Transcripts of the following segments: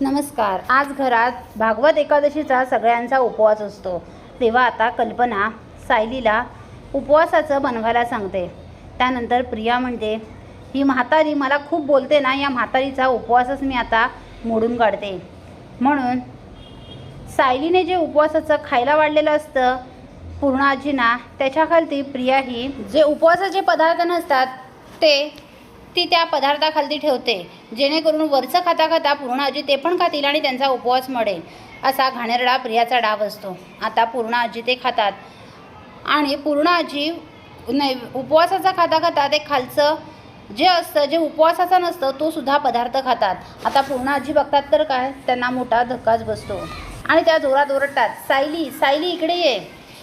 नमस्कार. आज घरात भागवत एकादशीचा सगळ्यांचा उपवास असतो. तेव्हा आता कल्पना सायलीला उपवासाचं बनवायला सांगते. त्यानंतर प्रिया म्हणते ही म्हातारी मला खूप बोलते ना या म्हातारीचा उपवासच मी आता मोडून काढते. म्हणून सायलीने जे उपवासाचं खायला वाढलेलं असतं पूर्ण आजीना त्याच्याखालती प्रिया ही जे उपवासाचे पदार्थ नसतात ते ती त्या पदार्थाखालती ठेवते. जेणेकरून वरचं खाता खाता पूर्ण आजी ते पण खातील आणि त्यांचा उपवास मडेल असा घाणेरडा प्रियाचा डाव असतो. आता पूर्ण आजी ते खातात. आणि पूर्ण आजी नाही उपवासाचा खाता खाता ते खालचं जे असतं जे उपवासाचा नसतं तो सुद्धा पदार्थ खातात. आता पूर्ण आजी बघतात तर काय त्यांना मोठा धक्काच बसतो. आणि त्या जोरात ओरडतात सायली सायली इकडे ये.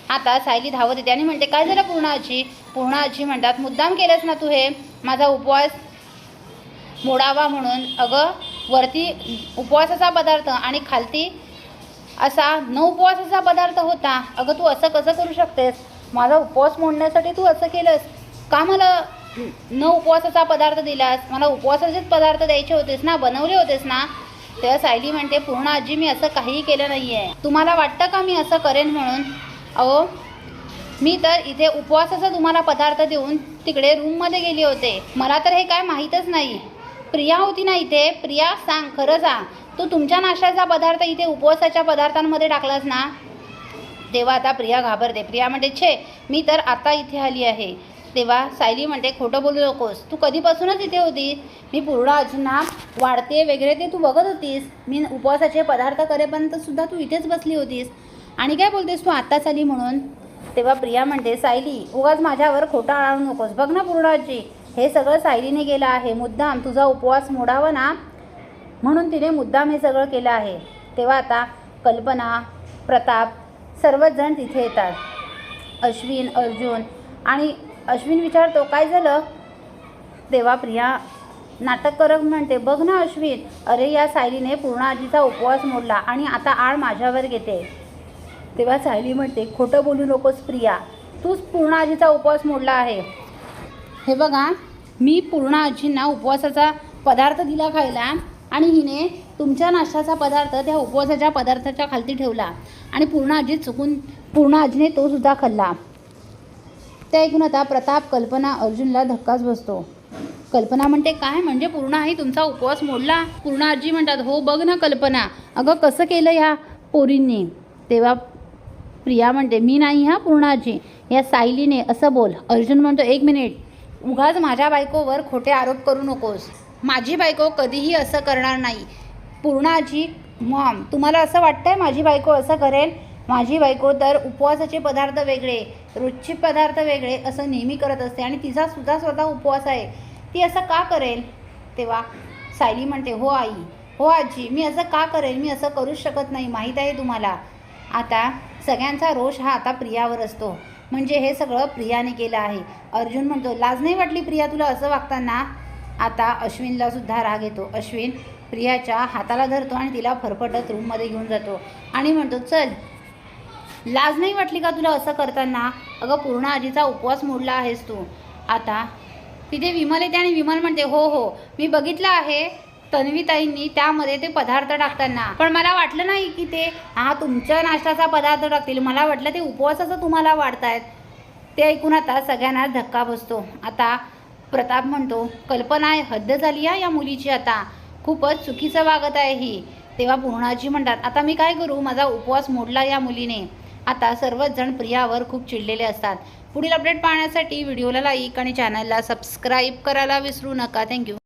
आता सायली धावत येते आणि म्हणते काय झालं पूर्ण आजी पूर्ण आजी म्हणतात मुद्दाम केलंस ना तू हे? माझा उपवास मोडावा म्हणून. अगं वरती उपवासाचा पदार्थ आणि खालती असा न उपवासाचा पदार्थ होता. अगं तू असं कसं करू शकतेस? माझा उपवास मोडण्यासाठी तू असं केलंस? का मला न उपवासाचा पदार्थ दिलास? मला उपवासाचेच पदार्थ द्यायचे होतेस ना? बनवले होतेस ना? तेव्हा सायली म्हणते पूर्ण आजी मी असं काहीही केलं नाही आहे तुम्हाला वाटतं का मी असं करेन म्हणून? अहो मी तर इथे उपवासाचा तुम्हाला पदार्थ देऊन तिकडे रूममध्ये गेले होते. मला तर हे काय माहीतच नाही. प्रिया होती ना इथे. प्रिया सांग खरं सांग. तू तुमच्या नाश्त्याचा पदार्थ इथे उपवासाच्या पदार्थांमध्ये टाकलास ना? तेव्हा आता प्रिया घाबरते. प्रिया म्हणते छे मी तर आता इथे आली आहे. तेव्हा सायली म्हणते खोटं बोलू नकोस. तू कधीपासूनच इथे होती मी पूर्ण अजूना वाढते वगैरे ते तू बघत होतीस. मी उपवासाचे पदार्थ करेपर्यंत सुद्धा तू इथेच बसली होतीस. आणि काय बोलतेस तू? आत्ताच आली म्हणून. तेव्हा प्रिया म्हणते सायली उगाच माझ्यावर खोटा आणू नकोस. बघ ना पूर्ण आजी हे सगळं सायलीने केलं आहे. मुद्दाम तुझा उपवास मोडावा ना? म्हणून तिने मुद्दाम हे सगळं केलं आहे. तेव्हा आता कल्पना प्रताप सर्वच जण तिथे येतात. अश्विन अर्जुन आणि अश्विन विचारतो काय झालं? तेव्हा प्रिया नाटक करत म्हणते बघ ना अश्विन अरे या सायलीने पूर्ण आजीचा उपवास मोडला आणि आता आळ माझ्यावर घेते. तेव्हा सायली म्हणते खोटं बोलू नकोस प्रिया. तूच पूर्ण आजीचा उपवास मोडला आहे. हे बघा मी पूर्ण आजींना उपवासाचा पदार्थ दिला खायला आणि हिने तुमच्या नाश्त्याचा पदार्थ त्या उपवासाच्या पदार्थाच्या खालती ठेवला आणि पूर्ण आजी चुकून पूर्ण आजीने तो सुद्धा खाल्ला. ते ऐकून आता प्रताप कल्पना अर्जुनला धक्काच बसतो. कल्पना म्हणते काय? म्हणजे पूर्ण आई तुमचा उपवास मोडला? पूर्ण आजी म्हणतात हो बघ ना कल्पना. अगं कसं केलं ह्या पोरींनी? तेव्हा प्रिया म्हणते मी नाही हा पूर्णाजी. या सायलीने असं बोल अर्जुन म्हणतो एक मिनिट उगाच माझ्या बायकोवर खोटे आरोप करू नकोस. माझी बायको कधीही असं करणार नाही. पूर्णाजी मॉम तुम्हाला असं वाटतंय माझी बायको असं करेल? माझी बायको तर उपवासाचे पदार्थ वेगळे रोजचे पदार्थ वेगळे असं नेहमी करत असते आणि तिचा सुद्धा स्वतः उपवास आहे. ती असं का करेल? तेव्हा सायली म्हणते हो आई हो आजी मी असं का करेल? मी असं करूच शकत नाही माहीत आहे तुम्हाला. आता सगळ्यांचा रोष हा आता प्रियावर असतो. म्हणजे हे सगळं प्रियाने केलं आहे. अर्जुन म्हणतो लाज नाही वाटली प्रिया तुला असं वागताना? आता अश्विनला सुद्धा राग येतो. अश्विन प्रियाच्या हाताला धरतो आणि तिला फरफटत रूममध्ये घेऊन जातो. आणि म्हणतो चल लाज नाही वाटली का तुला असं करताना? अगं पूर्ण आजीचा उपवास मोडला आहेस तू. आता तिथे विमल येते आणि विमल म्हणते हो हो मी बघितलं आहे. तन्वीताईंनी त्यामध्ये ते पदार्थ टाकताना. पण मला वाटलं नाही की ते हा तुमच्या नाश्त्याचा पदार्थ टाकतील. मला वाटलं ते उपवासाचं तुम्हाला वाढतायत. ते ऐकून आता सगळ्यांना धक्का बसतो. आता प्रताप म्हणतो कल्पना आहे हद्द झाली आहे या मुलीची आता. खूपच चुकीचं वागत आहे ही. तेव्हा पूर्णाजी म्हणतात आता मी काय करू? माझा उपवास मोडला या मुलीने. आता सर्वच जण प्रियावर खूप चिडलेले असतात. पुढील अपडेट पाहण्यासाठी व्हिडिओला लाईक आणि चॅनलला सबस्क्राईब करायला विसरू नका. थँक्यू.